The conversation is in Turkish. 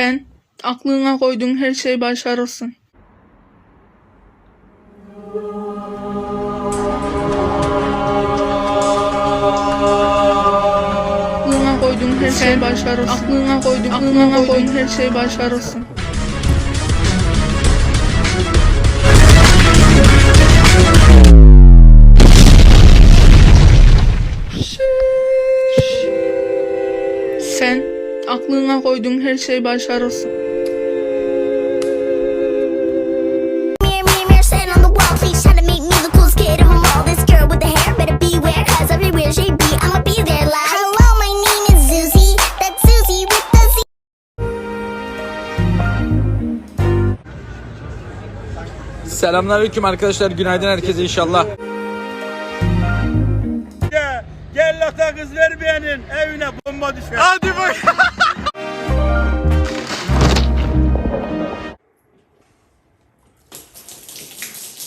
Sen aklına koyduğun her şey başarırsın. Aklına koyduğun her şey başarırsın. Aklına koyduğun, aklına koyduğun her şey başarırsın. Sen aklına koyduğun her şey başarırsın. Selamünaleyküm arkadaşlar. Günaydın herkese inşallah. Gel lata kız vermeyenin evine bomba düşer. Hadi bak.